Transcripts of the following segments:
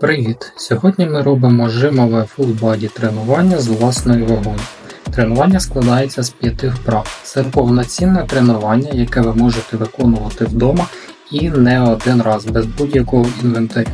Привіт! Сьогодні ми робимо жимове body тренування з власною вагою. Тренування складається з п'яти вправ. Це повноцінне тренування, яке ви можете виконувати вдома і не один раз без будь-якого інвентарю.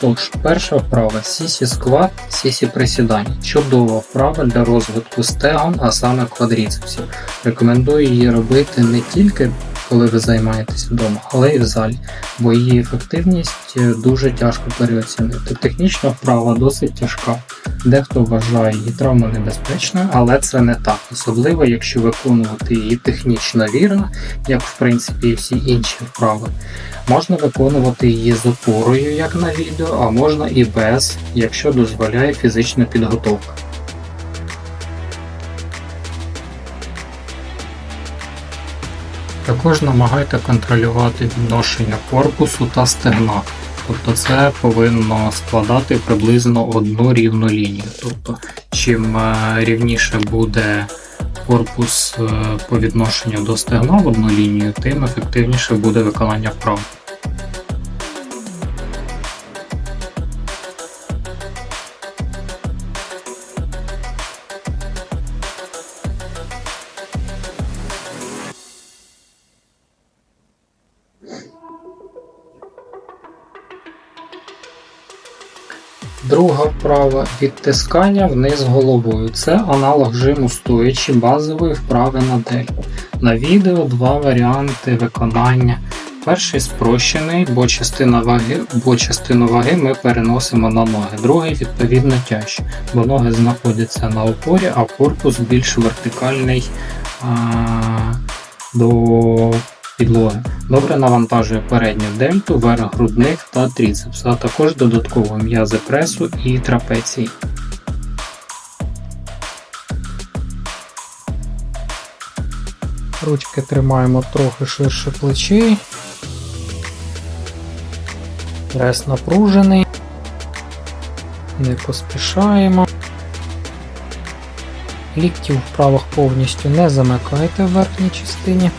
Тож, перша вправа сісі скват, сісі присідання. Чудова вправа для розвитку стегон, а саме квадріцепсів. Рекомендую її робити не тільки коли ви займаєтесь вдома, але й в залі, бо її ефективність е, дуже тяжко переоцінити. Технічна вправа досить тяжка. Дехто вважає її травмонебезпечною, але це не так, особливо якщо виконувати її технічно вірно, як в принципі і всі інші вправи. Можна виконувати її з опорою, як на відео, а можна і без, якщо дозволяє фізична підготовка. Також намагайте контролювати відношення корпусу та стегна. Тобто це повинно складати приблизно одну рівну лінію. Тобто, чим е, рівніше буде корпус е, по відношенню до стегна в одну лінію, тим ефективніше буде виконання вправ. Друга вправа відтискання вниз головою. Це аналог жиму стоячи базової вправи на дельту. На відео два варіанти виконання. Перший спрощений, бо частина ваги, бо частину ваги ми переносимо на ноги. Другий відповідно тяжче, бо ноги знаходяться на опорі, а корпус більш вертикальний а, до підлоги. Добре навантажує передню дельту, верх грудних та тріцепс, а також додатково м'язи пресу і трапеції. Ручки тримаємо трохи ширше плечей. Прес напружений. Не поспішаємо. Лікті в вправах повністю не замикайте в верхній частині.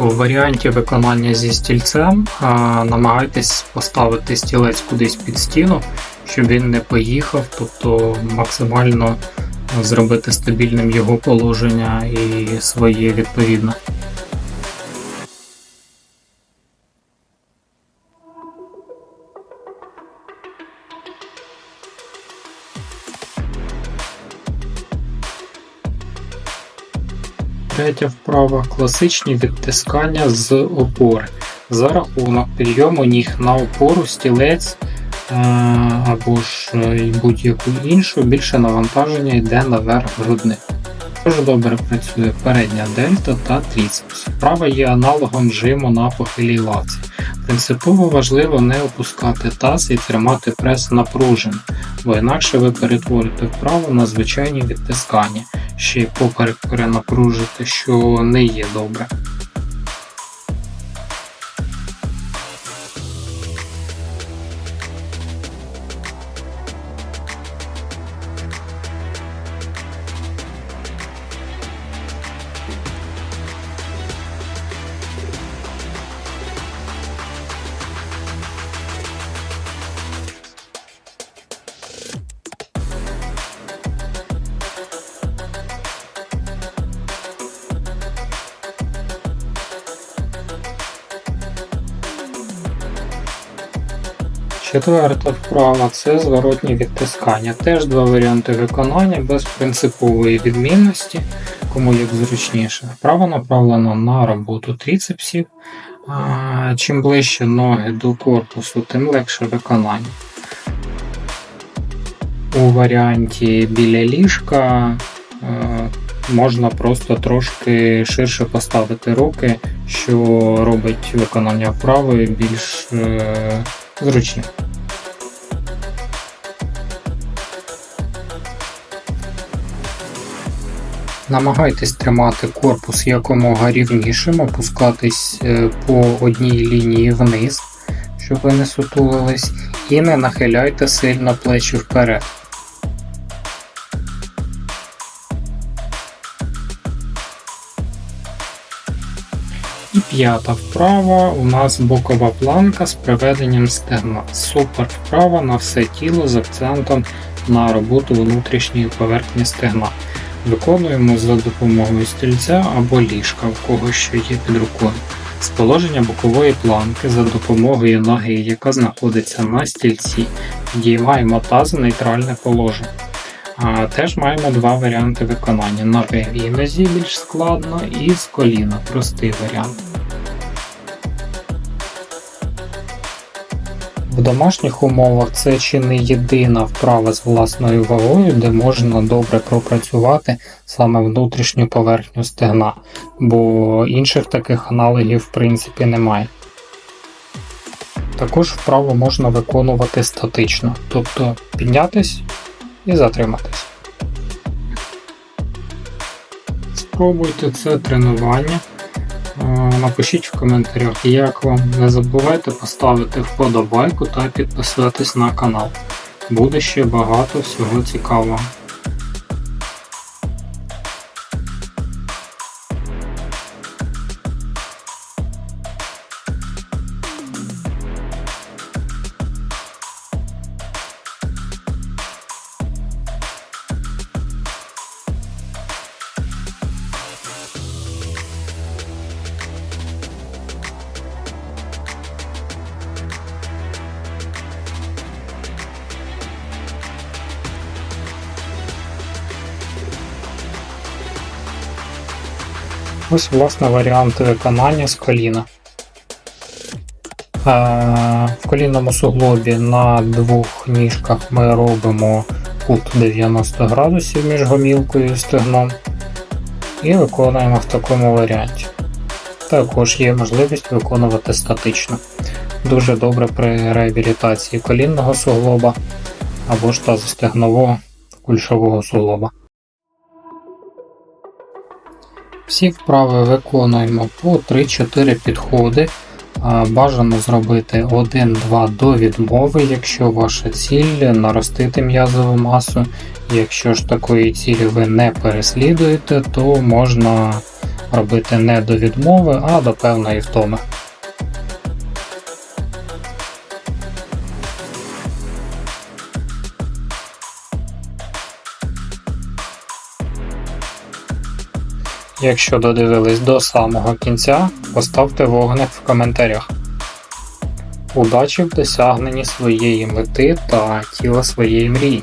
У варіанті виконання зі стільцем намагайтесь поставити стілець кудись під стіну, щоб він не поїхав, тобто максимально зробити стабільним його положення і своє відповідно. Третя вправа класичні відтискання з опори. За рахунок підйому ніг на опору, стілець е, або ж е, будь-яку іншу, більше навантаження йде наверх грудних. Дуже добре працює передня дельта та тріцепс. Вправа є аналогом жиму на похилій лавці. Принципово важливо не опускати таз і тримати прес напруженим, бо інакше ви перетворите вправу на звичайні відтискання, ще й поперек перенапружити, що не є добре. Четверта вправа це зворотні відтискання. Теж два варіанти виконання без принципової відмінності, кому як зручніше. Вправа направлена на роботу тріцепсів. Чим ближче ноги до корпусу, тим легше виконання. У варіанті біля ліжка можна просто трошки ширше поставити руки, що робить виконання вправи більш зручним. Намагайтесь тримати корпус якомога рівнішим, опускатись е, по одній лінії вниз, щоб ви не сутулились, і не нахиляйте сильно плечі вперед. І п'ята вправа у нас бокова планка з приведенням стегна. Супер вправа на все тіло з акцентом на роботу внутрішньої поверхні стегна. Виконуємо за допомогою стільця або ліжка, в кого що є під рукою. З положення бокової планки за допомогою ноги, яка знаходиться на стільці, підіймаємо таз в нейтральне положення. Теж маємо два варіанти виконання. На лівій нозі більш складно і з коліна простий варіант. В домашніх умовах це чи не єдина вправа з власною вагою, де можна добре пропрацювати саме внутрішню поверхню стегна, бо інших таких аналогів в принципі немає. Також вправу можна виконувати статично, тобто піднятись і затриматись. Спробуйте це тренування. Е, Напишіть в коментарях, як вам. Не забувайте поставити вподобайку та підписатись на канал. Буде ще багато всього цікавого. Ось власне варіанти виконання з коліна. Е, В колінному суглобі на двох ніжках ми робимо кут 90 градусів між гомілкою і стегном і виконуємо в такому варіанті. Також є можливість виконувати статично. Дуже добре при реабілітації колінного суглоба або ж тазостегнового кульшового суглоба. Всі вправи виконуємо по 3-4 підходи. Бажано зробити 1-2 до відмови, якщо ваша ціль наростити м'язову масу. Якщо ж такої цілі ви не переслідуєте, то можна робити не до відмови, а до певної втоми. Якщо додивились до самого кінця, поставте вогник в коментарях. Удачі в досягненні своєї мети та тіла своєї мрії.